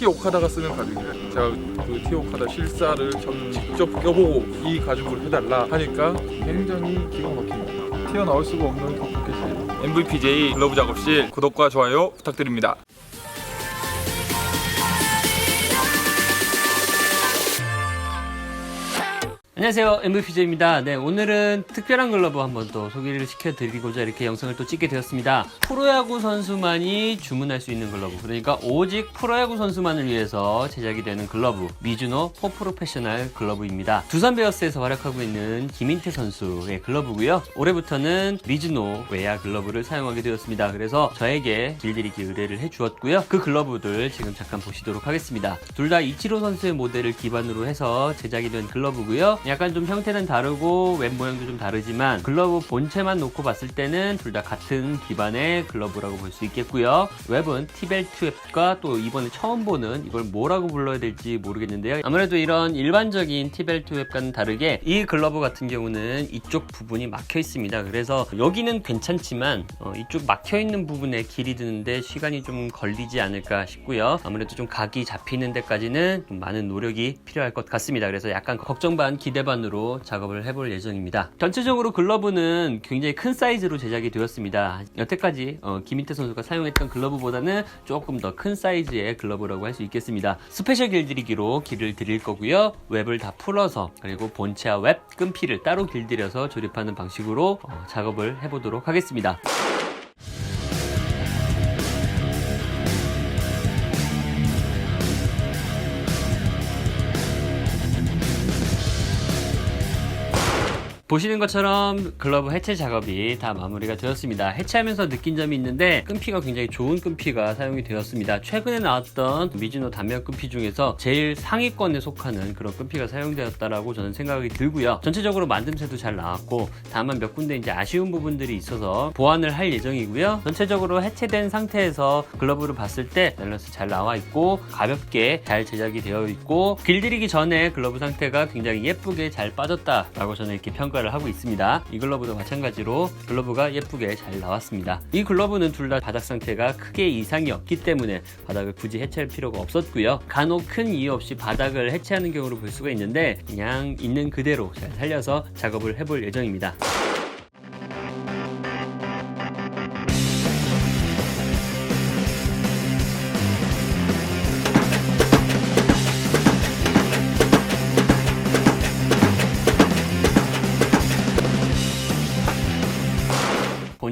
티 오카다가 쓰는 가죽이래. 제가 그 티 오카다 실사를 전 직접 껴보고 이 가죽을 해달라 하니까 굉장히 기가 막힙니다. 튀어나올 수가 없는 포켓이 MVPJ 글러브 작업실 구독과 좋아요 부탁드립니다. 안녕하세요. MVPJ입니다. 네 오늘은 특별한 글러브 한번 또 소개를 시켜드리고자 이렇게 영상을 또 찍게 되었습니다. 프로야구 선수만이 주문할 수 있는 글러브. 그러니까 오직 프로야구 선수만을 위해서 제작이 되는 글러브. 미즈노 포프로페셔널 글러브입니다. 두산 베어스에서 활약하고 있는 김인태 선수의 글러브고요. 올해부터는 미즈노 외야 글러브를 사용하게 되었습니다. 그래서 저에게 길들이기 의뢰를 해주었고요. 그 글러브들 지금 잠깐 보시도록 하겠습니다. 둘 다 이치로 선수의 모델을 기반으로 해서 제작이 된 글러브고요 약간 좀 형태는 다르고 웹 모양도 좀 다르지만 글러브 본체만 놓고 봤을 때는 둘 다 같은 기반의 글러브라고 볼 수 있겠고요. 웹은 티벨트 웹과 또 이번에 처음 보는 이걸 뭐라고 불러야 될지 모르겠는데요. 아무래도 이런 일반적인 티벨트 웹과는 다르게 이 글러브 같은 경우는 이쪽 부분이 막혀 있습니다. 그래서 여기는 괜찮지만 어, 이쪽 막혀 있는 부분에 길이 드는데 시간이 좀 걸리지 않을까 싶고요. 아무래도 좀 각이 잡히는 데까지는 좀 많은 노력이 필요할 것 같습니다. 그래서 약간 걱정 반 기대 반으로 작업을 해볼 예정입니다. 전체적으로 글러브는 굉장히 큰 사이즈로 제작이 되었습니다. 여태까지 어, 김인태 선수가 사용했던 글러브보다는 조금 더 큰 사이즈의 글러브라고 할 수 있겠습니다. 스페셜 길들이기로 길을 드릴 거고요. 웹을 다 풀어서 그리고 본체와 웹 끈피를 따로 길들여서 조립하는 방식으로 어, 작업을 해보도록 하겠습니다 보시는 것처럼 글러브 해체 작업이 다 마무리가 되었습니다. 해체하면서 느낀 점이 있는데 끈피가 굉장히 좋은 끈피가 사용이 되었습니다. 최근에 나왔던 미즈노 단면 끈피 중에서 제일 상위권에 속하는 그런 끈피가 사용되었다라고 저는 생각이 들고요. 전체적으로 만듦새도 잘 나왔고 다만 몇 군데 이제 아쉬운 부분들이 있어서 보완을 할 예정이고요. 전체적으로 해체된 상태에서 글러브를 봤을 때 밸런스 잘 나와 있고 가볍게 잘 제작이 되어 있고 길들이기 전에 글러브 상태가 굉장히 예쁘게 잘 빠졌다라고 저는 이렇게 평가 를 하고 있습니다. 이 글러브도 마찬가지로 글러브가 예쁘게 잘 나왔습니다. 이 글러브는 둘 다 바닥 상태가 크게 이상이 없기 때문에 바닥을 굳이 해체할 필요가 없었고요. 간혹 큰 이유 없이 바닥을 해체하는 경우를 볼 수가 있는데 그냥 있는 그대로 잘 살려서 작업을 해볼 예정입니다.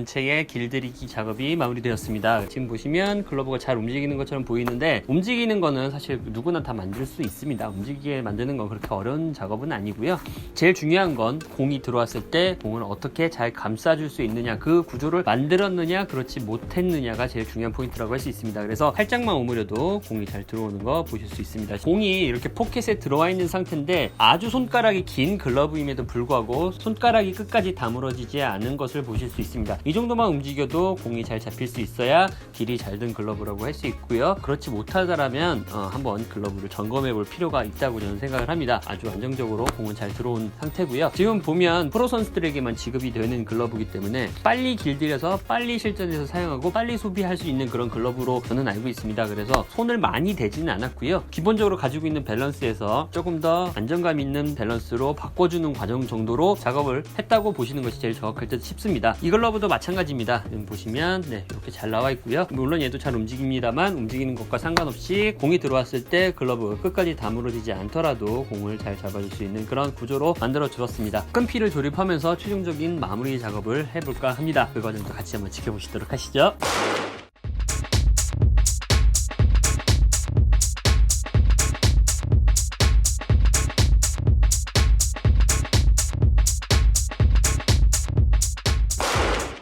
본체의 길들이기 작업이 마무리되었습니다. 지금 보시면 글러브가 잘 움직이는 것처럼 보이는데 움직이는 거는 사실 누구나 다 만들 수 있습니다. 움직이게 만드는 건 그렇게 어려운 작업은 아니고요. 제일 중요한 건 공이 들어왔을 때 공을 어떻게 잘 감싸줄 수 있느냐 그 구조를 만들었느냐 그렇지 못했느냐가 제일 중요한 포인트라고 할 수 있습니다. 그래서 살짝만 오므려도 공이 잘 들어오는 거 보실 수 있습니다. 공이 이렇게 포켓에 들어와 있는 상태인데 아주 손가락이 긴 글러브임에도 불구하고 손가락이 끝까지 다물어지지 않은 것을 보실 수 있습니다. 이 정도만 움직여도 공이 잘 잡힐 수 있어야 길이 잘 든 글러브라고 할 수 있고요. 그렇지 못하다라면 어, 한번 글러브를 점검해 볼 필요가 있다고 저는 생각을 합니다. 아주 안정적으로 공은 잘 들어온 상태고요. 지금 보면 프로 선수들에게만 지급이 되는 글러브이기 때문에 빨리 길들여서 빨리 실전에서 사용하고 빨리 소비할 수 있는 그런 글러브로 저는 알고 있습니다. 그래서 손을 많이 대지는 않았고요. 기본적으로 가지고 있는 밸런스에서 조금 더 안정감 있는 밸런스로 바꿔주는 과정 정도로 작업을 했다고 보시는 것이 제일 정확할 듯 싶습니다. 이 글러브도 마찬가지 입니다. 지금 보시면 네, 이렇게 잘 나와 있고요. 물론 얘도 잘 움직입니다만 움직이는 것과 상관없이 공이 들어왔을 때 글러브 끝까지 다물어지지 않더라도 공을 잘 잡아줄 수 있는 그런 구조로 만들어 주었습니다. 끈피를 조립하면서 최종적인 마무리 작업을 해볼까 합니다. 그 과정도 같이 한번 지켜보시도록 하시죠.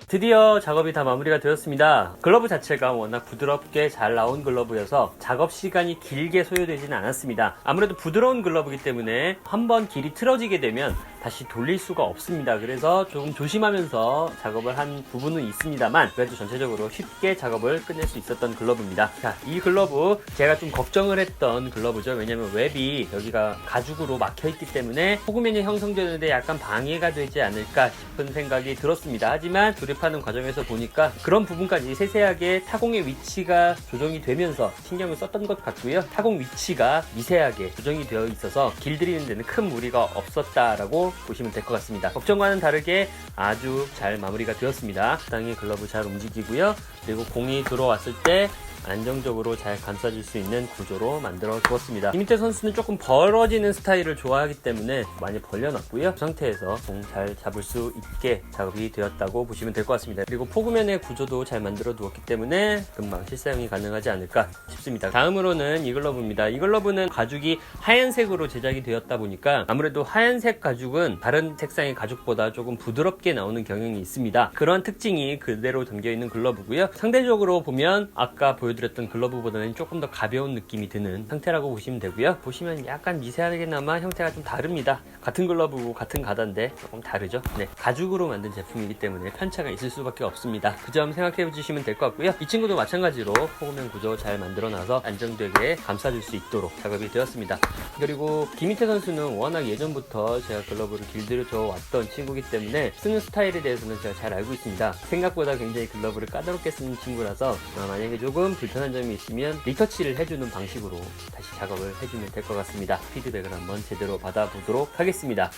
드디어 작업이 다 마무리가 되었습니다. 글러브 자체가 워낙 부드럽게 잘 나온 글러브여서 작업 시간이 길게 소요되지는 않았습니다. 아무래도 부드러운 글러브이기 때문에 한번 길이 틀어지게 되면 다시 돌릴 수가 없습니다. 그래서 조금 조심하면서 작업을 한 부분은 있습니다만 그래도 전체적으로 쉽게 작업을 끝낼 수 있었던 글러브입니다. 자, 이 글러브 제가 좀 걱정을 했던 글러브죠. 왜냐면 웹이 여기가 가죽으로 막혀 있기 때문에 소금면이 형성되는데 약간 방해가 되지 않을까 싶은 생각이 들었습니다. 하지만 조립하는 과정에서 보니까 그런 부분까지 세세하게 타공의 위치가 조정이 되면서 신경을 썼던 것 같고요. 타공 위치가 미세하게 조정이 되어 있어서 길들이는 데는 큰 무리가 없었다라고 보시면 될 것 같습니다. 걱정과는 다르게 아주 잘 마무리가 되었습니다. 적당히 글러브 잘 움직이고요. 그리고 공이 들어왔을 때 안정적으로 잘 감싸줄 수 있는 구조로 만들어 주었습니다. 김민태 선수는 조금 벌어지는 스타일을 좋아하기 때문에 많이 벌려놨고요. 그 상태에서 공 잘 잡을 수 있게 작업이 되었다고 보시면 될 것 같습니다. 그리고 포구면의 구조도 잘 만들어 두었기 때문에 금방 실사용이 가능하지 않을까 싶습니다. 다음으로는 이 글러브입니다. 이 글러브는 가죽이 하얀색으로 제작이 되었다 보니까 아무래도 하얀색 가죽은 다른 색상의 가죽보다 조금 부드럽게 나오는 경향이 있습니다. 그런 특징이 그대로 담겨 있는 글러브고요. 상대적으로 보면 아까 보여드 렸던 글러브보다는 조금 더 가벼운 느낌이 드는 상태라고 보시면 되고요. 보시면 약간 미세하게나마 형태가 좀 다릅니다. 같은 글러브고 같은 가다인데 조금 다르죠. 네, 가죽으로 만든 제품이기 때문에 편차가 있을 수밖에 없습니다. 그 점 생각해 주시면 될 것 같고요. 이 친구도 마찬가지로 포구면 구조 잘 만들어놔서 안정되게 감싸줄 수 있도록 작업이 되었습니다. 그리고 김희태 선수는 워낙 예전부터 제가 글러브를 길들여져 왔던 친구이기 때문에 쓰는 스타일에 대해서는 제가 잘 알고 있습니다. 생각보다 굉장히 글러브를 까다롭게 쓰는 친구라서 어, 만약에 조금 불편한 점이 있으면 리터치를 해주는 방식으로 다시 작업을 해주면 될 것 같습니다. 피드백을 한번 제대로 받아보도록 하겠습니다.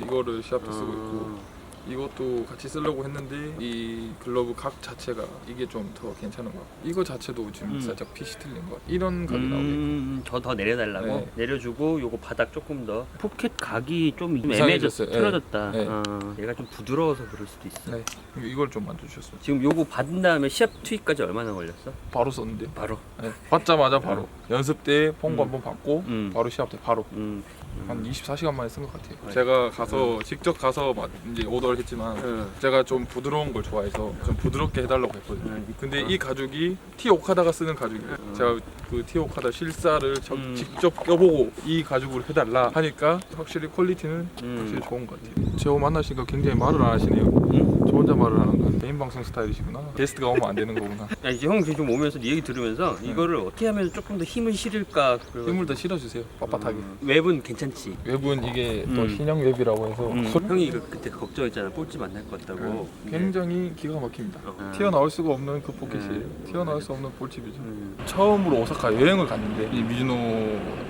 이거를 시합에 쓰고 있고 이것도 같이 쓰려고 했는데 이 글러브 각 자체가 이게 좀 더 괜찮은 것 같고 이거 자체도 지금 음. 살짝 핏이 틀린 것 같아요 이런 각이 나오게 음, 더더 내려달라고 네. 내려주고 요거 바닥 조금 더 포켓 각이 좀 이상해졌어요. 애매해졌어 네. 틀어졌다. 네. 어, 얘가 좀 부드러워서 그럴 수도 있어. 네 이걸 좀 만져주셨어요 지금 요거 받은 다음에 시합 투입까지 얼마나 걸렸어? 바로 썼는데 바로. 네. 받자마자 바로 연습 때 폰고 음. 한번 받고 음. 바로 시합 때 바로 음. 한 24시간 만에 쓴 것 같아요. 네. 제가 가서 직접 가서 막 이제 오더를 했지만 음. 제가 좀 부드러운 걸 좋아해서 좀 부드럽게 해달라고 했거든요. 음. 근데 이 가죽이 티 오카다가 쓰는 가죽이에요. 음. 제가 그티 오카다 실사를 저- 음. 직접 껴보고 이 가죽으로 해달라 하니까 확실히 퀄리티는 음. 확실히 좋은 것 같아요. 제호 만나시니까 굉장히 말을 안 하시네요. 응? 저 혼자 말을 하는 건 개인 방송 스타일이시구나. 게스트가 오면 안 되는 거구나. 야, 이제 형 지금 좀 오면서 네 얘기 들으면서 이거를 어떻게 하면 조금 더 힘을 실을까. 힘을 더 실어주세요. 빳빳하게. 음. 웹은 괜찮지. 웹은 이게 또 음. 신형 웹이라고 해서 음. 형이 이거 그때 걱정했잖아. 볼집 만날 것 같다고. 근데- 굉장히 기가 막힙니다. 어. 튀어나올 수가 없는 그 포켓이에요. 음. 튀어나올 수 없는 볼집이죠. 음. 처음으로 오사카 여행을 갔는데 이 미즈노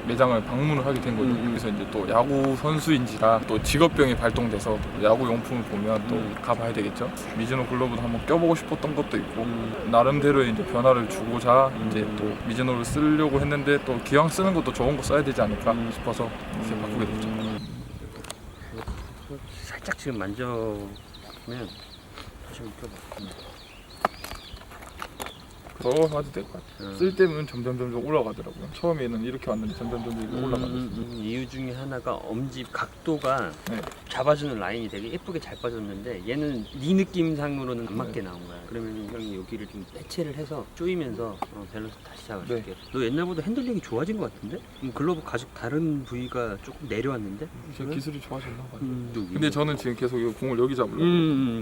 매장을 방문을 하게 된 거죠. 음, 음. 그래서 이제 또 야구 선수인지라 또 직업병이 발동돼서 야구 용품을 보면 또 음. 가봐야 되겠죠. 미즈노 글러브도 한번 껴보고 싶었던 것도 있고 음. 나름대로의 이제 변화를 주고자 이제 또 미즈노를 쓰려고 했는데 또 기왕 쓰는 것도 좋은 거 써야 되지 않을까 음. 싶어서 이제 바꾸게 됐죠. 음. 살짝 지금 만져보면 지금 껴봐. 음. 더 해도 될 것 같아요. 음. 쓸 때는 점점 점점 올라가더라고요. 처음에는 이렇게 왔는데 점점 점점 이렇게 올라가요. 음, 음, 이유 중에 하나가 엄지 각도가 네. 잡아주는 라인이 되게 예쁘게 잘 빠졌는데 얘는 네 느낌상으로는 안 맞게 네. 나온 거야. 그러면 형이 여기를 좀 해체를 해서 조이면서 어, 밸런스 다시 잡아줄게. 네. 너 옛날보다 핸들링이 좋아진 것 같은데? 음, 글러브 가죽 다른 부위가 조금 내려왔는데? 제 기술이 좋아졌나 봐요. 음. 근데 저는 지금 계속 이 공을 여기 잡으려고. 음,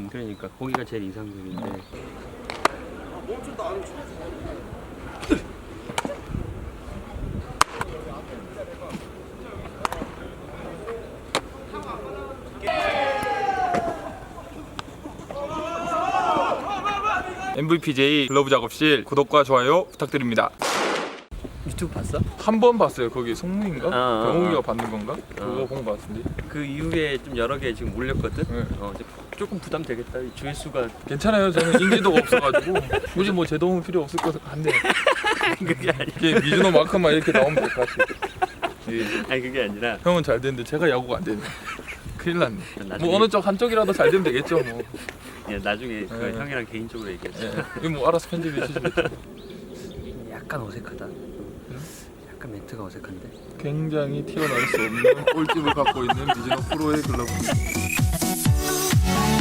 음, 그러니까 거기가 제일 이상적인데. MVPJ 글러브 작업실 구독과 좋아요 부탁드립니다. 유튜브 봤어? 한 번 봤어요. 거기 송무인가? 아, 아, 병욱이가 아. 받는 건가? 그거 본것 같은데. 그 이후에 좀 여러 개 지금 올렸거든. 네. 어, 이제 조금 부담 되겠다. 이 조회수가 괜찮아요. 저는 인지도가 없어가지고 굳이 뭐 제 도움 필요 없을 것 같은데 그게 아니. 이게 미즈노 마크만 이렇게 나오면 될 것 같아요. 예. 아니 그게 아니라 형은 잘 되는데 제가 야구가 안 되네. 큰일 났네. 나중에- 뭐 어느 쪽 한쪽이라도 잘 되면 되겠죠. 뭐. 야, 나중에 그 네. 형이랑 개인적으로 얘기했어. 예. 이거 뭐 알아서 편집해 주시겠죠. 약간 어색하다. 약간 멘트가 어색한데. 굉장히 튀어나올 수 없는 꼴집을 갖고 있는 미즈노 프로의 글러브. Bye.